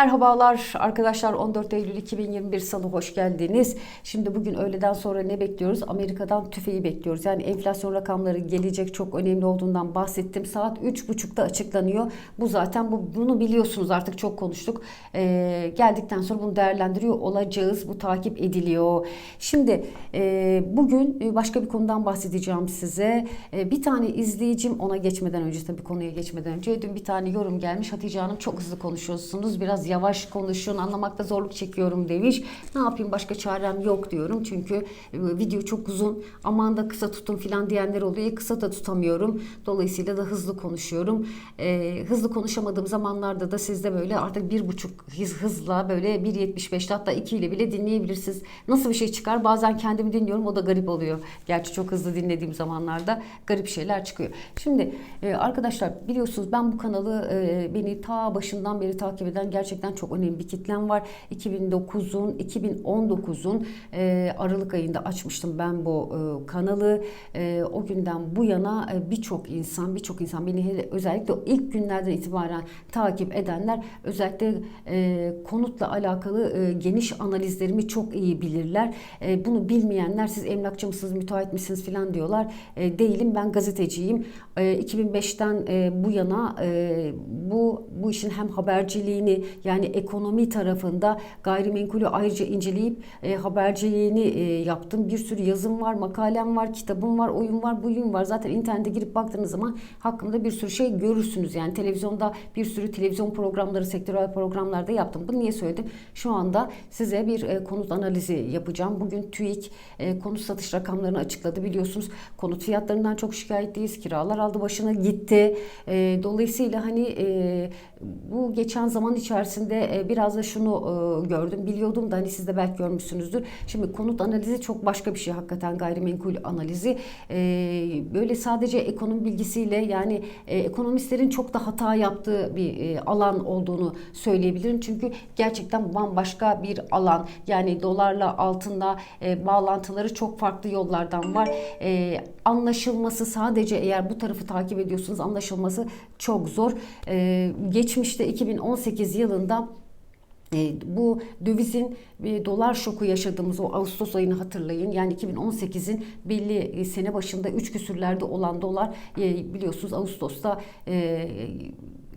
Merhabalar arkadaşlar 14 Eylül 2021 Salı hoş geldiniz. Şimdi bugün öğleden sonra ne bekliyoruz? Amerika'dan tüfeği bekliyoruz. Yani enflasyon rakamları gelecek çok önemli olduğundan bahsettim. Saat 3.30'da açıklanıyor. Bu zaten bu, bunu biliyorsunuz artık çok konuştuk. Ee, geldikten sonra bunu değerlendiriyor olacağız. Bu takip ediliyor. Şimdi e, bugün başka bir konudan bahsedeceğim size. E, bir tane izleyicim ona geçmeden önce tabii konuya geçmeden önce dün bir tane yorum gelmiş. Hatice Hanım çok hızlı konuşuyorsunuz. Biraz yavaş konuşun. Anlamakta zorluk çekiyorum demiş. Ne yapayım başka çarem yok diyorum. Çünkü e, video çok uzun. Aman da kısa tutun filan diyenler oluyor. E, Kısa da tutamıyorum. Dolayısıyla da hızlı konuşuyorum. E, hızlı konuşamadığım zamanlarda da sizde böyle artık bir buçuk hız, hızla böyle 1.75'te hatta 2 ile bile dinleyebilirsiniz. Nasıl bir şey çıkar? Bazen kendimi dinliyorum. O da garip oluyor. Gerçi çok hızlı dinlediğim zamanlarda garip şeyler çıkıyor. Şimdi e, arkadaşlar biliyorsunuz ben bu kanalı e, beni ta başından beri takip eden gerçekten çok önemli bir kitlem var. 2009'un 2019'un e, Aralık ayında açmıştım ben bu e, kanalı. E, o günden bu yana e, birçok insan birçok insan beni özellikle ilk günlerden itibaren takip edenler özellikle e, konutla alakalı e, geniş analizlerimi çok iyi bilirler. E, bunu bilmeyenler siz emlakçı mısınız, müteahhit misiniz falan diyorlar. E, değilim ben gazeteciyim. E, 2005'ten e, bu yana e, bu bu işin hem haberciliğini yani ekonomi tarafında gayrimenkulü ayrıca inceleyip e, haberciliğini e, yaptım. Bir sürü yazım var, makalem var, kitabım var, oyun var, buyum var. Zaten internete girip baktığınız zaman hakkında bir sürü şey görürsünüz. Yani televizyonda bir sürü televizyon programları, sektörel programlarda yaptım. Bunu niye söyledim? Şu anda size bir e, konut analizi yapacağım. Bugün TÜİK e, konut satış rakamlarını açıkladı. Biliyorsunuz konut fiyatlarından çok şikayetliyiz. Kiralar aldı başına gitti. E, dolayısıyla hani e, bu geçen zaman içerisinde e, biraz da şunu e, gördüm. Biliyordum da hani siz de belki görmüşsünüzdür. Şimdi konut analizi çok başka bir şey hakikaten gayrimenkul analizi. E, böyle sadece ekonomi bilgisiyle yani ekonomistlerin çok da hata yaptığı bir alan olduğunu söyleyebilirim. Çünkü gerçekten bambaşka bir alan. Yani dolarla altınla bağlantıları çok farklı yollardan var. Anlaşılması sadece eğer bu tarafı takip ediyorsunuz anlaşılması çok zor. E, geçmişte 2018 yılında e, bu dövizin e, dolar şoku yaşadığımız o Ağustos ayını hatırlayın. Yani 2018'in belli e, sene başında 3 küsürlerde olan dolar biliyorsunuz Ağustos'ta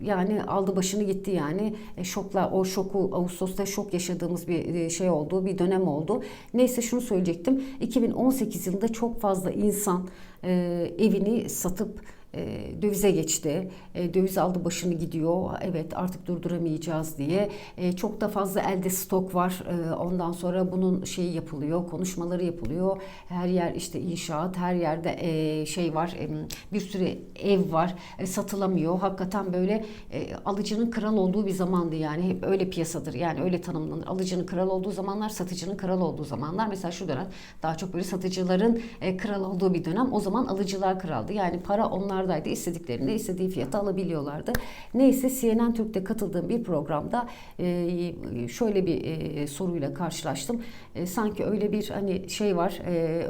yani aldı başını gitti yani e, şokla o şoku Ağustos'ta şok yaşadığımız bir e, şey oldu bir dönem oldu. Neyse şunu söyleyecektim 2018 yılında çok fazla insan e, evini satıp e, dövize geçti. E, döviz aldı başını gidiyor. Evet artık durduramayacağız diye. E, çok da fazla elde stok var. E, ondan sonra bunun şeyi yapılıyor, konuşmaları yapılıyor. Her yer işte inşaat, her yerde e, şey var. E, bir sürü ev var. E, satılamıyor. Hakikaten böyle e, alıcının kral olduğu bir zamandı yani. Hep öyle piyasadır. Yani öyle tanımlanır. Alıcının kral olduğu zamanlar, satıcının kral olduğu zamanlar. Mesela şu dönem daha çok böyle satıcıların e, kral olduğu bir dönem. O zaman alıcılar kraldı. Yani para onlar oradaydı. İstediklerini istediği fiyata alabiliyorlardı. Neyse CNN Türk'te katıldığım bir programda e, şöyle bir e, soruyla karşılaştım. E, sanki öyle bir hani şey var.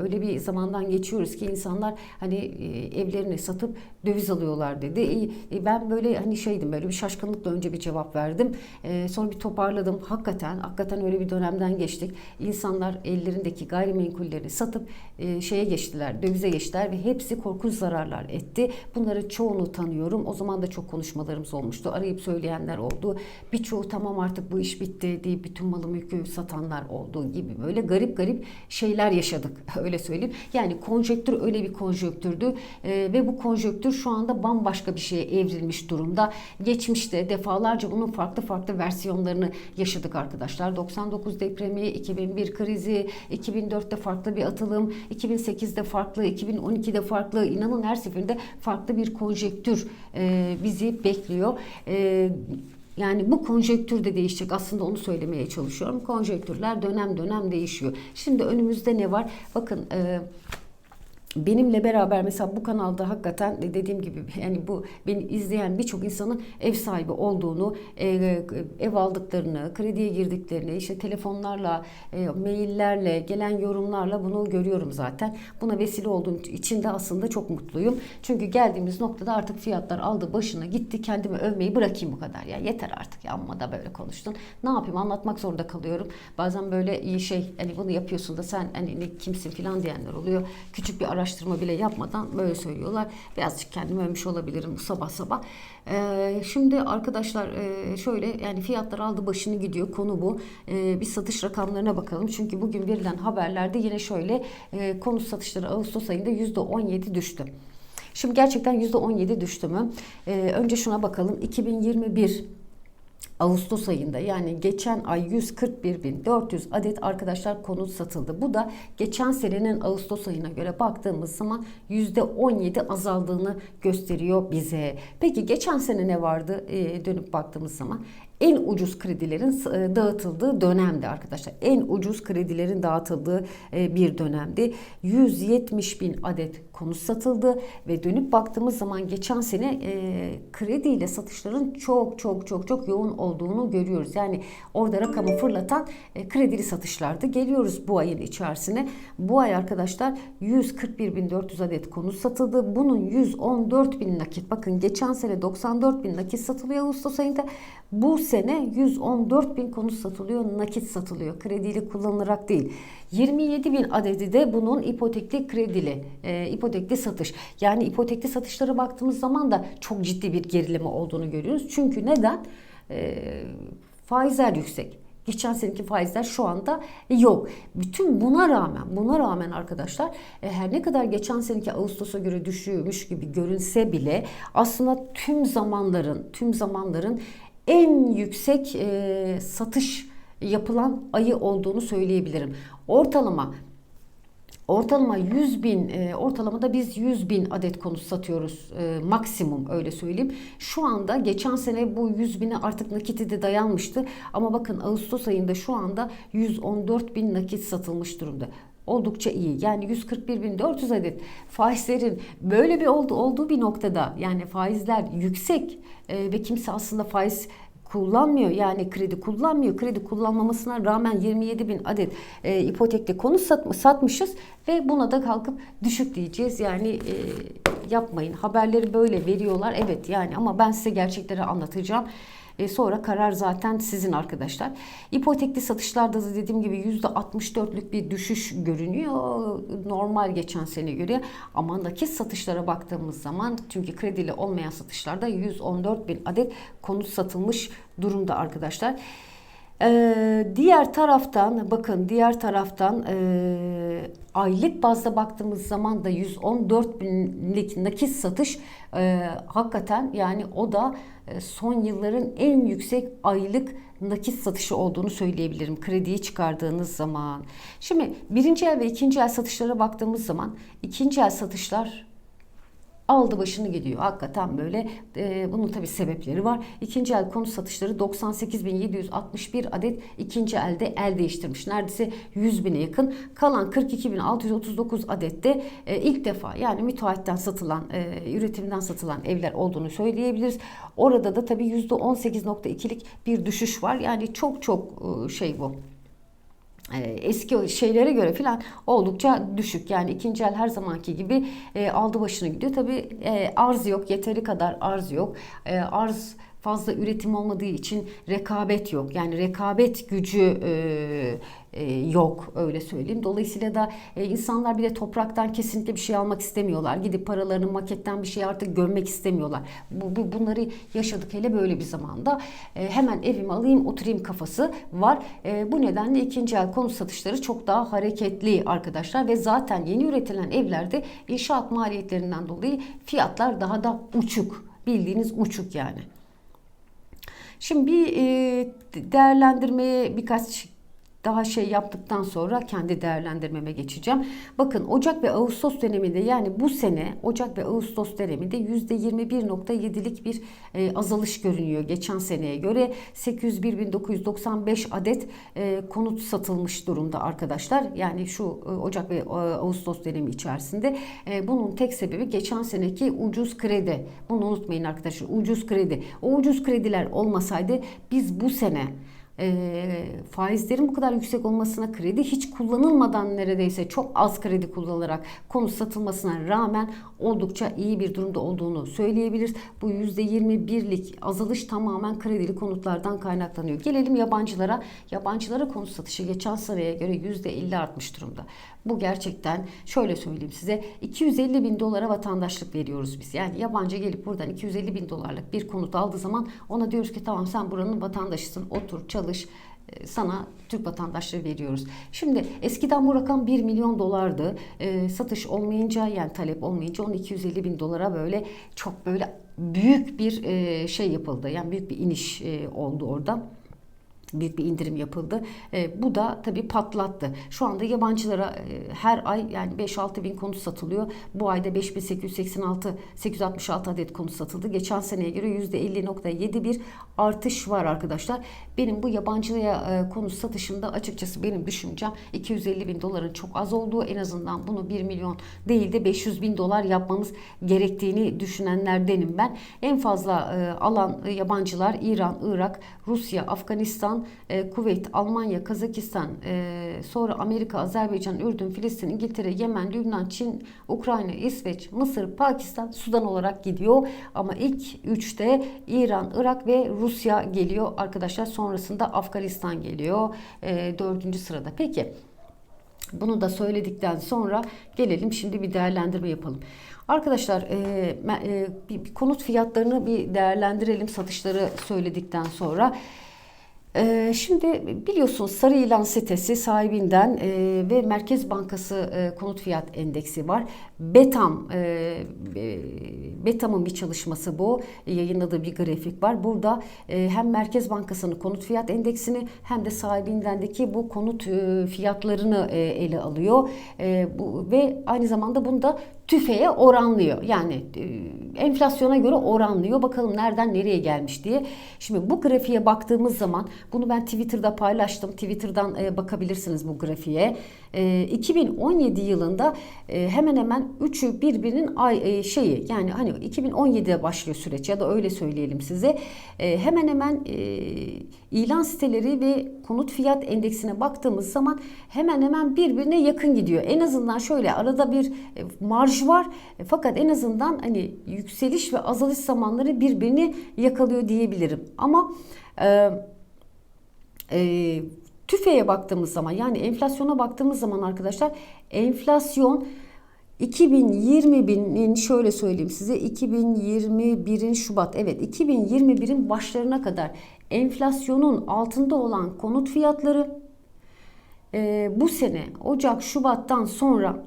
Öyle bir zamandan geçiyoruz ki insanlar hani evlerini satıp döviz alıyorlar dedi. Ben böyle hani şeydim böyle bir şaşkınlıkla önce bir cevap verdim. Sonra bir toparladım. Hakikaten hakikaten öyle bir dönemden geçtik. İnsanlar ellerindeki gayrimenkullerini satıp şeye geçtiler, dövize geçtiler ve hepsi korkunç zararlar etti. Bunların çoğunu tanıyorum. O zaman da çok konuşmalarımız olmuştu. Arayıp söyleyenler oldu. Birçoğu tamam artık bu iş bitti diye bütün malı mülkü satanlar olduğu gibi böyle garip garip şeyler yaşadık. Öyle söyleyeyim. Yani konjöktür öyle bir konjöktürdü. Ee, ve bu konjöktür şu anda bambaşka bir şeye evrilmiş durumda. Geçmişte defalarca bunun farklı farklı versiyonlarını yaşadık arkadaşlar. 99 depremi, 2001 krizi, 2004'te farklı bir atılım, 2008'de farklı, 2012'de farklı. İnanın her seferinde farklı bir konjektür e, bizi bekliyor. E, yani bu konjektür de değişecek. Aslında onu söylemeye çalışıyorum. Konjektürler dönem dönem değişiyor. Şimdi önümüzde ne var? Bakın e, benimle beraber mesela bu kanalda hakikaten dediğim gibi yani bu beni izleyen birçok insanın ev sahibi olduğunu, e, ev aldıklarını, krediye girdiklerini, işte telefonlarla, e, maillerle, gelen yorumlarla bunu görüyorum zaten. Buna vesile olduğum için de aslında çok mutluyum. Çünkü geldiğimiz noktada artık fiyatlar aldı başına gitti. Kendimi övmeyi bırakayım bu kadar. Ya yeter artık ya amma da böyle konuştun. Ne yapayım anlatmak zorunda kalıyorum. Bazen böyle iyi şey hani bunu yapıyorsun da sen hani kimsin filan diyenler oluyor. Küçük bir araştırma bile yapmadan böyle söylüyorlar. Birazcık kendimi övmüş olabilirim sabah sabah. Ee, şimdi arkadaşlar e, şöyle yani fiyatlar aldı başını gidiyor konu bu. Ee, bir satış rakamlarına bakalım. Çünkü bugün verilen haberlerde yine şöyle e, konut satışları Ağustos ayında %17 düştü. Şimdi gerçekten %17 düştü mü? Ee, önce şuna bakalım. 2021 Ağustos ayında yani geçen ay 141.400 adet arkadaşlar konut satıldı. Bu da geçen senenin Ağustos ayına göre baktığımız zaman %17 azaldığını gösteriyor bize. Peki geçen sene ne vardı ee, dönüp baktığımız zaman? En ucuz kredilerin e, dağıtıldığı dönemdi arkadaşlar. En ucuz kredilerin dağıtıldığı e, bir dönemdi. 170 bin adet konut satıldı ve dönüp baktığımız zaman geçen sene e, krediyle satışların çok çok çok çok yoğun olduğunu görüyoruz. Yani orada rakamı fırlatan kredili satışlardı. Geliyoruz bu ayın içerisine. Bu ay arkadaşlar 141.400 adet konut satıldı. Bunun 114 bin nakit. Bakın geçen sene 94 bin nakit satılıyor Ağustos ayında. Bu sene 114 bin konut satılıyor, nakit satılıyor. Krediyle kullanılarak değil. 27 bin adedi de bunun ipotekli kredili, e, ipotekli satış. Yani ipotekli satışlara baktığımız zaman da çok ciddi bir gerileme olduğunu görüyoruz. Çünkü neden? E, faizler yüksek. Geçen seneki faizler şu anda yok. Bütün buna rağmen, buna rağmen arkadaşlar e, her ne kadar geçen seneki Ağustos'a göre düşüyormuş gibi görünse bile aslında tüm zamanların, tüm zamanların en yüksek e, satış yapılan ayı olduğunu söyleyebilirim. Ortalama Ortalama 100 bin, e, ortalamada biz 100 bin adet konut satıyoruz e, maksimum öyle söyleyeyim. Şu anda geçen sene bu 100 bine artık nakiti de dayanmıştı. Ama bakın Ağustos ayında şu anda 114 bin nakit satılmış durumda oldukça iyi. Yani 141.400 adet faizlerin böyle bir oldu, olduğu bir noktada yani faizler yüksek e, ve kimse aslında faiz kullanmıyor. Yani kredi kullanmıyor. Kredi kullanmamasına rağmen 27 bin adet e, ipotekli konu sat, satmışız ve buna da kalkıp düşük diyeceğiz. Yani e, yapmayın. Haberleri böyle veriyorlar. Evet yani ama ben size gerçekleri anlatacağım. E, sonra karar zaten sizin arkadaşlar. İpotekli satışlarda da dediğim gibi %64'lük bir düşüş görünüyor. Normal geçen sene göre. Ama nakit satışlara baktığımız zaman çünkü kredili olmayan satışlarda 114 bin adet konut satılmış durumda arkadaşlar. Ee, diğer taraftan bakın diğer taraftan e, aylık bazda baktığımız zaman da 114 binlik nakit satış e, hakikaten yani o da son yılların en yüksek aylık nakit satışı olduğunu söyleyebilirim krediyi çıkardığınız zaman. Şimdi birinci el ve ikinci el satışlara baktığımız zaman ikinci el satışlar aldı başını gidiyor. Hakikaten böyle e, bunun tabi sebepleri var. İkinci el konut satışları 98.761 adet ikinci elde el değiştirmiş. Neredeyse 100 bine yakın. Kalan 42.639 adette e, ilk defa yani müteahhitten satılan, e, üretimden satılan evler olduğunu söyleyebiliriz. Orada da tabi %18.2'lik bir düşüş var. Yani çok çok e, şey bu eski şeylere göre filan oldukça düşük. Yani ikinci el her zamanki gibi e, aldı başını gidiyor. Tabi e, arz yok, yeteri kadar arz yok. E, arz fazla üretim olmadığı için rekabet yok. Yani rekabet gücü e, yok öyle söyleyeyim. Dolayısıyla da e, insanlar bir de topraktan kesinlikle bir şey almak istemiyorlar. Gidip paralarını maketten bir şey artık görmek istemiyorlar. Bu, bu bunları yaşadık hele böyle bir zamanda. E, hemen evimi alayım oturayım kafası var. E, bu nedenle ikinci el konut satışları çok daha hareketli arkadaşlar ve zaten yeni üretilen evlerde inşaat maliyetlerinden dolayı fiyatlar daha da uçuk. Bildiğiniz uçuk yani. Şimdi bir e, değerlendirmeye birkaç daha şey yaptıktan sonra kendi değerlendirmeme geçeceğim. Bakın Ocak ve Ağustos döneminde yani bu sene Ocak ve Ağustos döneminde %21.7'lik bir e, azalış görünüyor geçen seneye göre. 801.995 adet e, konut satılmış durumda arkadaşlar. Yani şu e, Ocak ve e, Ağustos dönemi içerisinde. E, bunun tek sebebi geçen seneki ucuz kredi. Bunu unutmayın arkadaşlar. Ucuz kredi. O ucuz krediler olmasaydı biz bu sene e, faizlerin bu kadar yüksek olmasına kredi hiç kullanılmadan neredeyse çok az kredi kullanılarak konut satılmasına rağmen oldukça iyi bir durumda olduğunu söyleyebiliriz. Bu %21'lik azalış tamamen kredili konutlardan kaynaklanıyor. Gelelim yabancılara. Yabancılara konut satışı geçen seneye göre %50 artmış durumda. Bu gerçekten şöyle söyleyeyim size 250 bin dolara vatandaşlık veriyoruz biz. Yani yabancı gelip buradan 250 bin dolarlık bir konut aldığı zaman ona diyoruz ki tamam sen buranın vatandaşısın otur çalış e, sana Türk vatandaşlığı veriyoruz. Şimdi eskiden bu rakam 1 milyon dolardı. E, satış olmayınca yani talep olmayınca onu 250 bin dolara böyle çok böyle büyük bir e, şey yapıldı. Yani büyük bir iniş e, oldu orada büyük bir indirim yapıldı. E, bu da tabii patlattı. Şu anda yabancılara e, her ay yani 5-6 bin konut satılıyor. Bu ayda 5886 866 adet konut satıldı. Geçen seneye göre %50.7 bir artış var arkadaşlar. Benim bu yabancıya e, konut satışında açıkçası benim düşüncem 250 bin doların çok az olduğu en azından bunu 1 milyon değil de 500 bin dolar yapmamız gerektiğini düşünenlerdenim ben. En fazla e, alan yabancılar İran, Irak, Rusya, Afganistan, e, Kuveyt, Almanya, Kazakistan, e, sonra Amerika, Azerbaycan, Ürdün, Filistin, İngiltere, Yemen, Lübnan, Çin, Ukrayna, İsveç, Mısır, Pakistan, Sudan olarak gidiyor. Ama ilk üçte İran, Irak ve Rusya geliyor arkadaşlar. Sonrasında Afganistan geliyor e, dördüncü sırada. Peki bunu da söyledikten sonra gelelim şimdi bir değerlendirme yapalım. Arkadaşlar e, e, bir, konut fiyatlarını bir değerlendirelim satışları söyledikten sonra. Ee, şimdi biliyorsunuz Sarı İlan sitesi sahibinden e, ve Merkez Bankası e, konut fiyat endeksi var. Betam, e, Betam'ın bir çalışması bu. Yayınladığı bir grafik var. Burada hem Merkez Bankası'nın konut fiyat endeksini hem de sahibindendeki bu konut fiyatlarını ele alıyor. Ve aynı zamanda bunu da tüfeğe oranlıyor. Yani enflasyona göre oranlıyor. Bakalım nereden nereye gelmiş diye. Şimdi bu grafiğe baktığımız zaman bunu ben Twitter'da paylaştım. Twitter'dan e, bakabilirsiniz bu grafiğe. E, 2017 yılında e, hemen hemen üçü birbirinin ay, e, şeyi yani hani 2017'de başlıyor süreç ya da öyle söyleyelim size. E, hemen hemen e, ilan siteleri ve konut fiyat endeksine baktığımız zaman hemen hemen birbirine yakın gidiyor. En azından şöyle arada bir marj var. Fakat en azından hani yükseliş ve azalış zamanları birbirini yakalıyor diyebilirim. Ama e, tüfeğe baktığımız zaman yani enflasyona baktığımız zaman arkadaşlar enflasyon 2021'in şöyle söyleyeyim size 2021'in Şubat evet 2021'in başlarına kadar enflasyonun altında olan konut fiyatları e, bu sene Ocak Şubat'tan sonra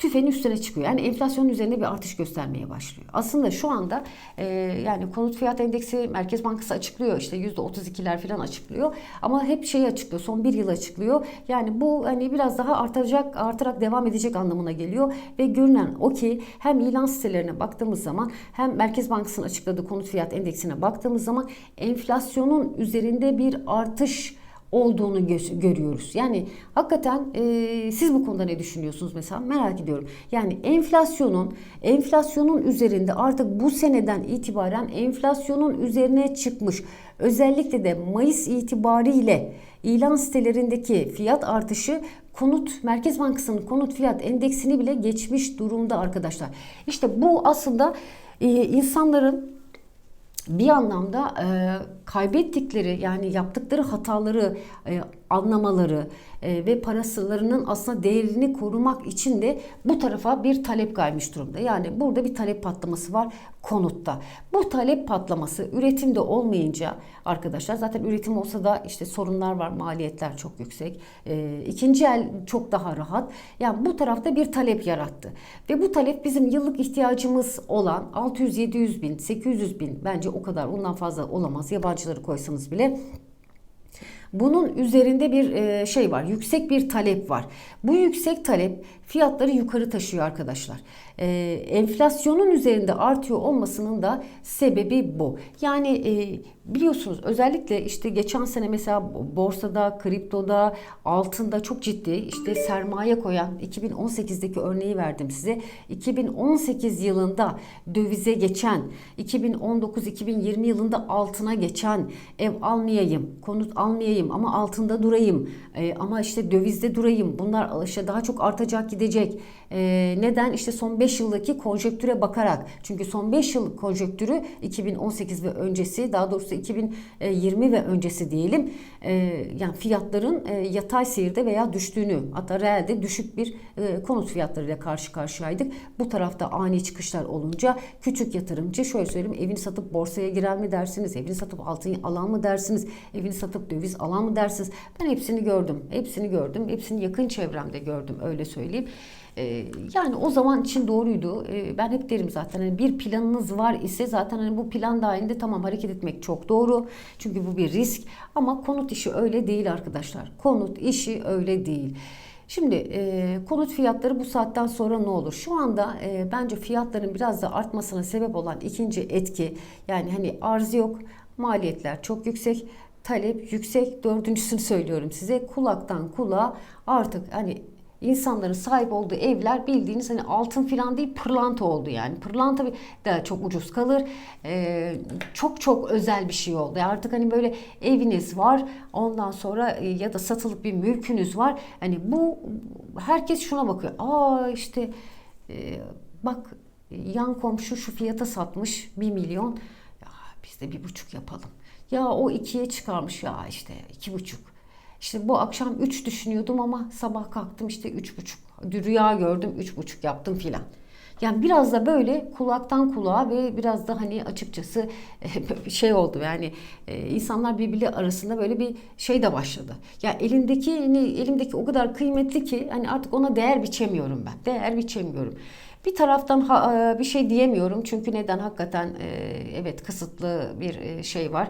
tüfeğin üstüne çıkıyor. Yani enflasyonun üzerinde bir artış göstermeye başlıyor. Aslında şu anda e, yani konut fiyat endeksi Merkez Bankası açıklıyor. işte %32'ler falan açıklıyor. Ama hep şey açıklıyor. Son bir yıl açıklıyor. Yani bu hani biraz daha artacak, artarak devam edecek anlamına geliyor. Ve görünen o ki hem ilan sitelerine baktığımız zaman hem Merkez Bankası'nın açıkladığı konut fiyat endeksine baktığımız zaman enflasyonun üzerinde bir artış olduğunu görüyoruz. Yani hakikaten e, siz bu konuda ne düşünüyorsunuz mesela merak ediyorum. Yani enflasyonun enflasyonun üzerinde artık bu seneden itibaren enflasyonun üzerine çıkmış. Özellikle de Mayıs itibariyle ilan sitelerindeki fiyat artışı konut Merkez Bankası'nın konut fiyat endeksini bile geçmiş durumda arkadaşlar. İşte bu aslında e, insanların bir anlamda e, kaybettikleri yani yaptıkları hataları e, anlamaları e, ve parasılarının aslında değerini korumak için de bu tarafa bir talep kaymış durumda. Yani burada bir talep patlaması var konutta. Bu talep patlaması üretimde olmayınca arkadaşlar zaten üretim olsa da işte sorunlar var, maliyetler çok yüksek. E, ikinci el çok daha rahat. Yani bu tarafta bir talep yarattı. Ve bu talep bizim yıllık ihtiyacımız olan 600-700 bin, 800 bin bence o kadar ondan fazla olamaz. Yabancıları koysanız bile Bunun üzerinde bir e, şey var. Yüksek bir talep var. Bu yüksek talep fiyatları yukarı taşıyor arkadaşlar. E, enflasyonun üzerinde artıyor olmasının da sebebi bu. Yani e, biliyorsunuz özellikle işte geçen sene mesela borsada, kriptoda, altında çok ciddi işte sermaye koyan 2018'deki örneği verdim size. 2018 yılında dövize geçen, 2019-2020 yılında altına geçen ev almayayım, konut almayayım ama altında durayım e, ama işte dövizde durayım. Bunlar işte daha çok artacak gidecek. E, neden? İşte son 5 yıldaki konjektüre bakarak. Çünkü son 5 yıl konjektürü 2018 ve öncesi daha doğrusu 2020 ve öncesi diyelim. E, yani fiyatların e, yatay seyirde veya düştüğünü hatta realde düşük bir e, konut fiyatlarıyla karşı karşıyaydık. Bu tarafta ani çıkışlar olunca küçük yatırımcı şöyle söyleyeyim evini satıp borsaya girer mi dersiniz? Evini satıp altın alan mı dersiniz? Evini satıp döviz alan mı dersiniz? Ben hepsini gördüm. Hepsini gördüm. Hepsini yakın çevremde gördüm öyle söyleyeyim. Ee, yani o zaman için doğruydu. Ee, ben hep derim zaten hani bir planınız var ise zaten hani bu plan dahilinde tamam hareket etmek çok doğru. Çünkü bu bir risk. Ama konut işi öyle değil arkadaşlar. Konut işi öyle değil. Şimdi e, konut fiyatları bu saatten sonra ne olur? Şu anda e, bence fiyatların biraz da artmasına sebep olan ikinci etki yani hani arz yok, maliyetler çok yüksek, talep yüksek. Dördüncüsünü söylüyorum size kulaktan kulağa artık hani insanların sahip olduğu evler bildiğiniz hani altın falan değil pırlanta oldu yani. Pırlanta da çok ucuz kalır. Ee, çok çok özel bir şey oldu. Artık hani böyle eviniz var ondan sonra e, ya da satılık bir mülkünüz var. Hani bu herkes şuna bakıyor. Aa işte e, bak yan komşu şu fiyata satmış bir milyon. Ya biz de bir buçuk yapalım. Ya o ikiye çıkarmış ya işte iki buçuk. İşte bu akşam 3 düşünüyordum ama sabah kalktım işte 3,5. Rüya gördüm 3,5 yaptım filan. Yani biraz da böyle kulaktan kulağa ve biraz da hani açıkçası şey oldu yani e, insanlar birbiri arasında böyle bir şey de başladı. Ya elindeki elimdeki o kadar kıymetli ki hani artık ona değer biçemiyorum ben. Değer biçemiyorum. Bir taraftan ha, e, bir şey diyemiyorum. Çünkü neden? Hakikaten e, evet kısıtlı bir e, şey var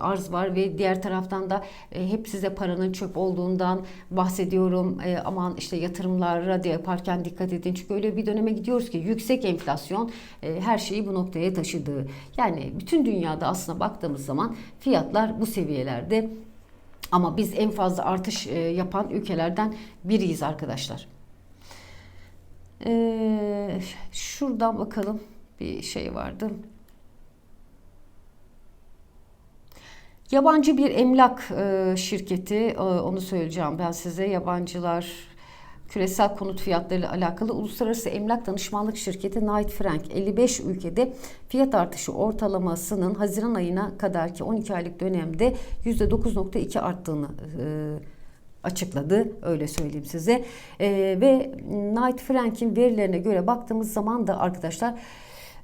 arz var ve diğer taraftan da hep size paranın çöp olduğundan bahsediyorum. Aman işte yatırımlara da yaparken dikkat edin. Çünkü öyle bir döneme gidiyoruz ki yüksek enflasyon her şeyi bu noktaya taşıdığı yani bütün dünyada aslında baktığımız zaman fiyatlar bu seviyelerde. Ama biz en fazla artış yapan ülkelerden biriyiz arkadaşlar. Ee, şuradan bakalım bir şey vardı. Yabancı bir emlak e, şirketi, e, onu söyleyeceğim ben size. Yabancılar küresel konut fiyatları ile alakalı uluslararası emlak danışmanlık şirketi Knight Frank 55 ülkede fiyat artışı ortalamasının Haziran ayına kadarki 12 aylık dönemde %9.2 arttığını e, açıkladı öyle söyleyeyim size. E, ve Knight Frank'in verilerine göre baktığımız zaman da arkadaşlar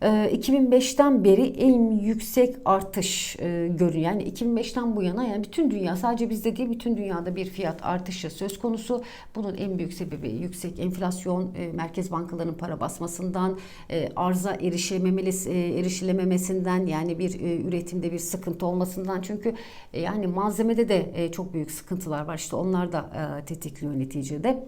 2005'ten ee, beri en yüksek artış e, görünüyor. Yani 2005'ten bu yana yani bütün dünya sadece bizde değil bütün dünyada bir fiyat artışı söz konusu. Bunun en büyük sebebi yüksek enflasyon, e, merkez bankalarının para basmasından, e, arza erişilememesi, erişilememesinden yani bir üretimde bir sıkıntı olmasından. Çünkü yani malzemede de çok büyük sıkıntılar var. İşte onlar da tetikliyor neticede.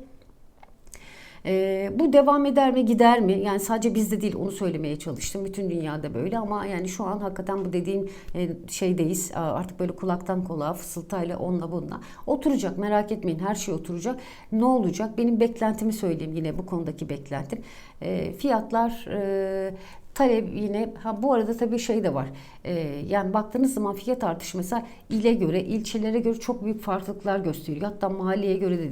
E, bu devam eder mi gider mi? Yani sadece bizde değil onu söylemeye çalıştım. Bütün dünyada böyle ama yani şu an hakikaten bu dediğim e, şeydeyiz. Artık böyle kulaktan kulağa fısıltayla onunla bununla. Oturacak merak etmeyin her şey oturacak. Ne olacak? Benim beklentimi söyleyeyim yine bu konudaki beklentim. E, fiyatlar e, talep yine ha bu arada tabii şey de var. Ee, yani baktığınız zaman fiyat artışı mesela ile göre, ilçelere göre çok büyük farklılıklar gösteriyor. Hatta mahalleye göre de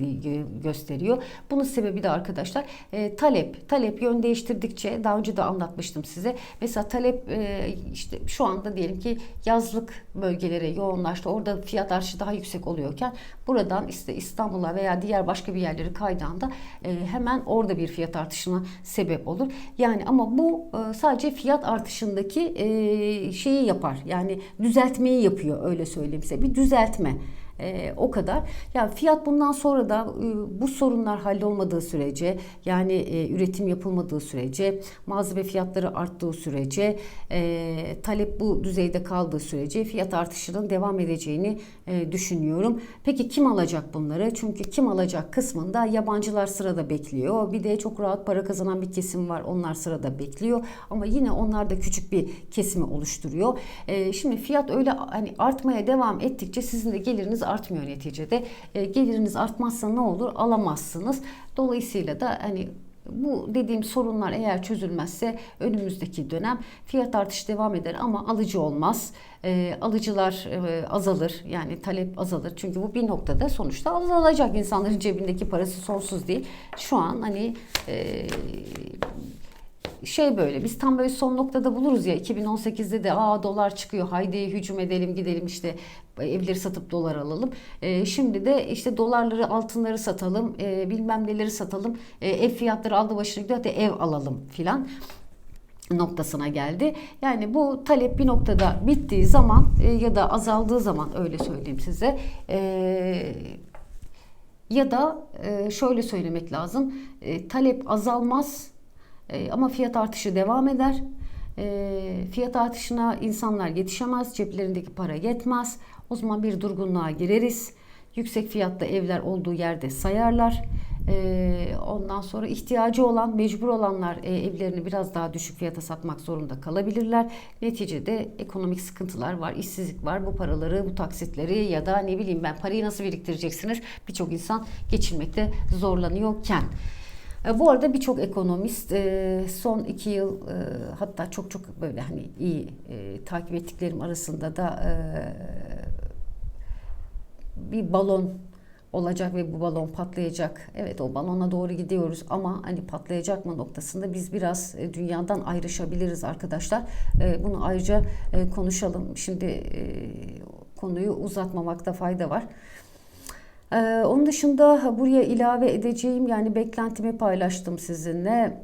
gösteriyor. Bunun sebebi de arkadaşlar e, talep. Talep yön değiştirdikçe daha önce de anlatmıştım size. Mesela talep e, işte şu anda diyelim ki yazlık bölgelere yoğunlaştı. Orada fiyat artışı daha yüksek oluyorken buradan işte İstanbul'a veya diğer başka bir yerleri kaydığında e, hemen orada bir fiyat artışına sebep olur. Yani ama bu e, sadece sadece fiyat artışındaki şeyi yapar. Yani düzeltmeyi yapıyor öyle söyleyeyim size. Bir düzeltme. E, o kadar. Yani fiyat bundan sonra da e, bu sorunlar hallolmadığı sürece yani e, üretim yapılmadığı sürece malzeme fiyatları arttığı sürece e, talep bu düzeyde kaldığı sürece fiyat artışının devam edeceğini e, düşünüyorum. Peki kim alacak bunları? Çünkü kim alacak kısmında yabancılar sırada bekliyor. Bir de çok rahat para kazanan bir kesim var. Onlar sırada bekliyor. Ama yine onlar da küçük bir kesimi oluşturuyor. E, şimdi fiyat öyle hani artmaya devam ettikçe sizin de geliriniz artmıyor neticede. E, geliriniz artmazsa ne olur? Alamazsınız. Dolayısıyla da hani bu dediğim sorunlar eğer çözülmezse önümüzdeki dönem fiyat artışı devam eder ama alıcı olmaz. E, alıcılar e, azalır yani talep azalır. Çünkü bu bir noktada sonuçta azalacak. insanların cebindeki parası sonsuz değil. Şu an hani e, şey böyle biz tam böyle son noktada buluruz ya 2018'de de aa dolar çıkıyor haydi hücum edelim gidelim işte evleri satıp dolar alalım. E, şimdi de işte dolarları altınları satalım e, bilmem neleri satalım e, ev fiyatları aldı başına gidiyor hadi ev alalım filan noktasına geldi. Yani bu talep bir noktada bittiği zaman e, ya da azaldığı zaman öyle söyleyeyim size. E, ya da e, şöyle söylemek lazım. E, talep azalmaz e, ama fiyat artışı devam eder. E, fiyat artışına insanlar yetişemez, ceplerindeki para yetmez. O zaman bir durgunluğa gireriz. Yüksek fiyatta evler olduğu yerde sayarlar. E, ondan sonra ihtiyacı olan, mecbur olanlar e, evlerini biraz daha düşük fiyata satmak zorunda kalabilirler. Neticede ekonomik sıkıntılar var, işsizlik var. Bu paraları, bu taksitleri ya da ne bileyim ben parayı nasıl biriktireceksiniz? Birçok insan geçinmekte zorlanıyorken. E, Bu arada birçok ekonomist e, son iki yıl e, hatta çok çok böyle hani iyi takip ettiklerim arasında da bir balon olacak ve bu balon patlayacak. Evet o balona doğru gidiyoruz ama hani patlayacak mı noktasında biz biraz dünyadan ayrışabiliriz arkadaşlar. Bunu ayrıca konuşalım. Şimdi konuyu uzatmamakta fayda var. Ee, onun dışında buraya ilave edeceğim yani beklentimi paylaştım sizinle.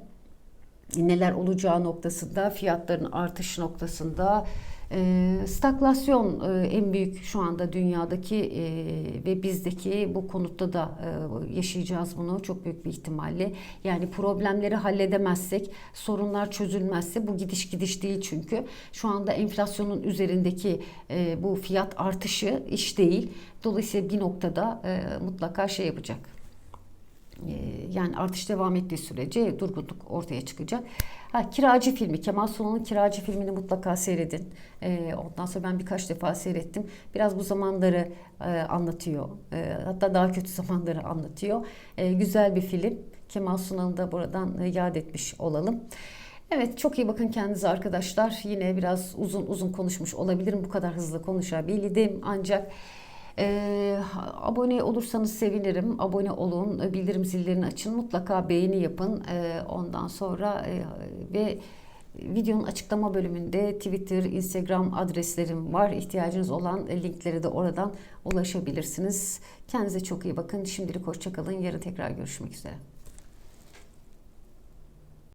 Neler olacağı noktasında, fiyatların artış noktasında. E, stagflasyon e, en büyük şu anda dünyadaki e, ve bizdeki bu konutta da e, yaşayacağız bunu çok büyük bir ihtimalle. Yani problemleri halledemezsek, sorunlar çözülmezse bu gidiş gidiş değil çünkü. Şu anda enflasyonun üzerindeki e, bu fiyat artışı iş değil. Dolayısıyla bir noktada e, mutlaka şey yapacak. E, yani artış devam ettiği sürece durgunluk ortaya çıkacak. Ha, Kiracı filmi, Kemal Sunal'ın Kiracı filmini mutlaka seyredin. E, ondan sonra ben birkaç defa seyrettim. Biraz bu zamanları e, anlatıyor. E, hatta daha kötü zamanları anlatıyor. E, güzel bir film. Kemal Sunal'ı da buradan e, yad etmiş olalım. Evet çok iyi bakın kendinize arkadaşlar. Yine biraz uzun uzun konuşmuş olabilirim. Bu kadar hızlı konuşabildim ancak e, abone olursanız sevinirim. Abone olun, bildirim zillerini açın, mutlaka beğeni yapın. E, ondan sonra e, ve videonun açıklama bölümünde Twitter, Instagram adreslerim var. İhtiyacınız olan linkleri de oradan ulaşabilirsiniz. Kendinize çok iyi bakın. Şimdilik hoşçakalın. Yarın tekrar görüşmek üzere.